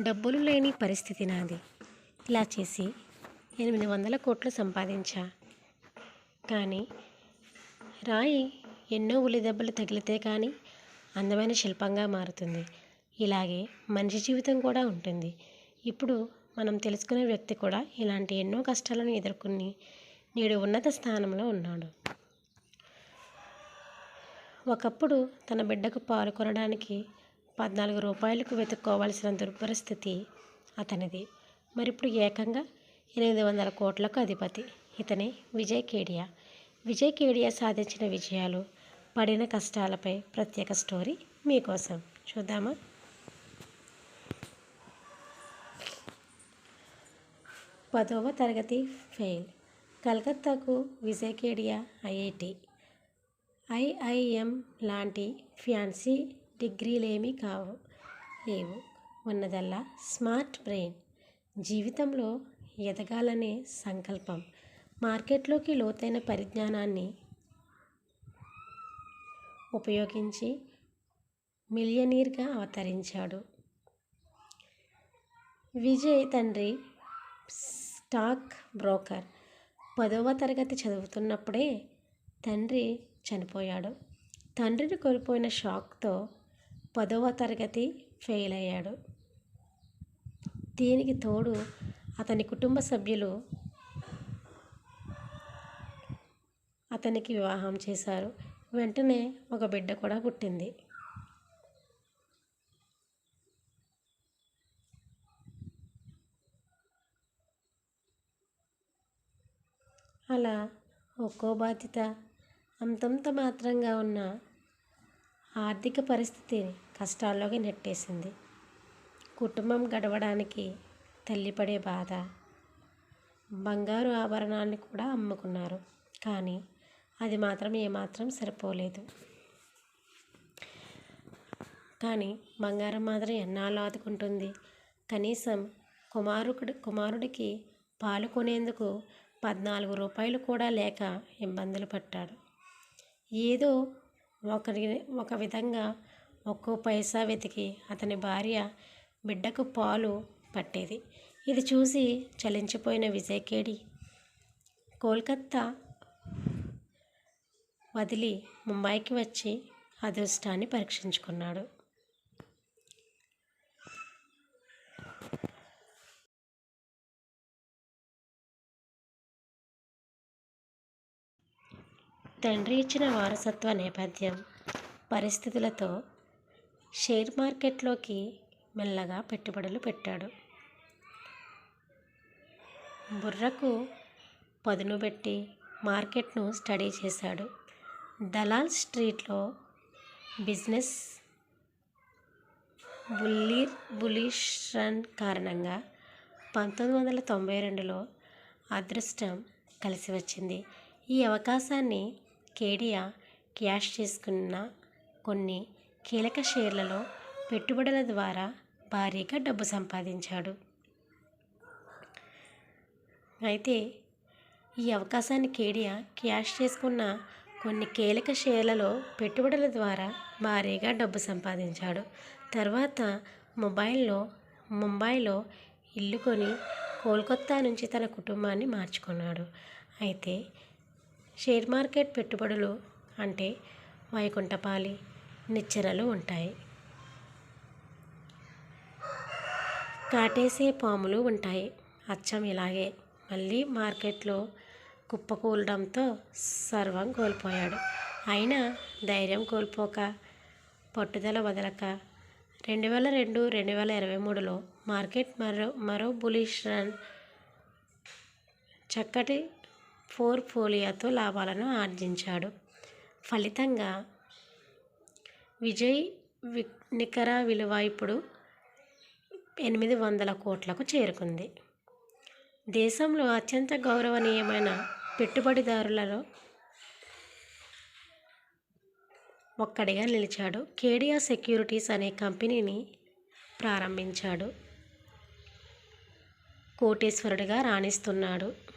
డబ్బులు లేని పరిస్థితి నాది. ఇలా చేసి ఎనిమిది వందల కోట్లు సంపాదించా. కానీ రాయి ఎన్నో ఉలి దెబ్బలు తగిలితే కానీ అందమైన శిల్పంగా మారుతుంది. ఇలాగే మనిషి జీవితం కూడా ఉంటుంది. ఇప్పుడు మనం తెలుసుకునే వ్యక్తి కూడా ఇలాంటి ఎన్నో కష్టాలను ఎదుర్కొని నేడు ఉన్నత స్థానంలో ఉన్నాడు. ఒకప్పుడు తన బిడ్డకు పాలు కొనడానికి పద్నాలుగు రూపాయలకు వెతుక్కోవాల్సిన దుర్పరిస్థితి అతనిది. మరి ఇప్పుడు ఏకంగా ఎనిమిది వందల కోట్లకు అధిపతి ఇతనే విజయ్ కేడియా. విజయ్ కేడియా సాధించిన విజయాలు పడిన కష్టాలపై ప్రత్యేక స్టోరీ మీకోసం. చూద్దామా? పదవ తరగతి ఫెయిల్. కలకత్తాకు విజయ్ కేడియా ఐఐటి. ఐఐఎం లాంటి ఫ్యాన్సీ డిగ్రీలేమీ కావు. లేవు ఉన్నదల్లా స్మార్ట్ బ్రెయిన్. జీవితంలో ఎదగాలనే సంకల్పం. మార్కెట్లోకి లోతైన పరిజ్ఞానాన్ని ఉపయోగించి మిలియనీర్గా అవతరించాడు. విజయ్ తండ్రి స్టాక్ బ్రోకర్. పదవ తరగతి చదువుతున్నప్పుడే తండ్రి చనిపోయాడు. తండ్రిని కోల్పోయిన షాక్తో పదవ తరగతి ఫెయిల్ అయ్యాడు. దీనికి తోడు అతని కుటుంబ సభ్యులు అతనికి వివాహం చేశారు. వెంటనే ఒక బిడ్డ కూడా పుట్టింది. అలా ఒక్కో బాధ్యత అంతంత మాత్రంగా ఉన్న ఆర్థిక పరిస్థితి కష్టాల్లోకి నెట్టేసింది. కుటుంబం గడవడానికి తల్లి పడే బాధ బంగారు ఆభరణాన్ని కూడా అమ్ముకున్నారు. కానీ అది మాత్రం ఏమాత్రం సరిపోలేదు. కానీ బంగారం మాత్రం ఎన్నాళ్ళు ఆదుకుంటుంది? కనీసం కుమారుడు కుమారుడికి పాలు కొనేందుకు పద్నాలుగు రూపాయలు కూడా లేక ఇబ్బందులు పడ్డాడు. ఏదో ఒకరి ఒక విధంగా ఒక్కో పైసా వెతికి అతని భార్య బిడ్డకు పాలు పట్టేది. ఇది చూసి చలించిపోయిన విజయకేడి కోల్కత్తా వదిలి ముంబైకి వచ్చి అదృష్టాన్ని పరీక్షించుకున్నాడు. తండ్రి ఇచ్చిన వారసత్వ నేపథ్యం పరిస్థితులతో షేర్ మార్కెట్లోకి మెల్లగా పెట్టుబడులు పెట్టాడు. బుర్రకు పదును పెట్టి మార్కెట్ను స్టడీ చేశాడు. దలాల్ స్ట్రీట్లో బిజినెస్ బుల్లీ బులిష్ రన్ కారణంగా పంతొమ్మిది వందల తొంభై రెండులో అదృష్టం కలిసి వచ్చింది ఈ అవకాశాన్ని కేడియా క్యాష్ చేసుకున్న కొన్ని కీలక షేర్లలో పెట్టుబడుల ద్వారా భారీగా డబ్బు సంపాదించాడు. అయితే ఈ అవకాశాన్ని కేడియా క్యాష్ చేసుకున్న కొన్ని కీలక షేర్లలో పెట్టుబడుల ద్వారా భారీగా డబ్బు సంపాదించాడు. తర్వాత మొబైల్లో ముంబైలో ఇల్లు కొని కోల్కత్తా నుంచి తన కుటుంబాన్ని మార్చుకున్నాడు. అయితే షేర్ మార్కెట్ పెట్టుబడులు అంటే వైకుంఠపాలి నిచ్చెనలు ఉంటాయి. కాటేసే పాములు ఉంటాయి. అచ్చం ఇలాగే మళ్ళీ మార్కెట్లో కుప్పకూలడంతో సర్వం కోల్పోయాడు. అయినా ధైర్యం కోల్పోక పట్టుదల వదలక రెండు వేల రెండు రెండు వేల ఇరవై మూడులో మార్కెట్ మరో మరో బులిష్ రన్ చక్కటి పోర్ట్ఫోలియోతో లాభాలను ఆర్జించాడు. ఫలితంగా విజయ్ వి నికర విలువ ఇప్పుడు ఎనిమిది వందల కోట్లకు చేరుకుంది. దేశంలో అత్యంత గౌరవనీయమైన పెట్టుబడిదారులలో ఒక్కడిగా నిలిచాడు. కేడియా సెక్యూరిటీస్ అనే కంపెనీని ప్రారంభించాడు. కోటేశ్వరుడిగా రాణిస్తున్నాడు.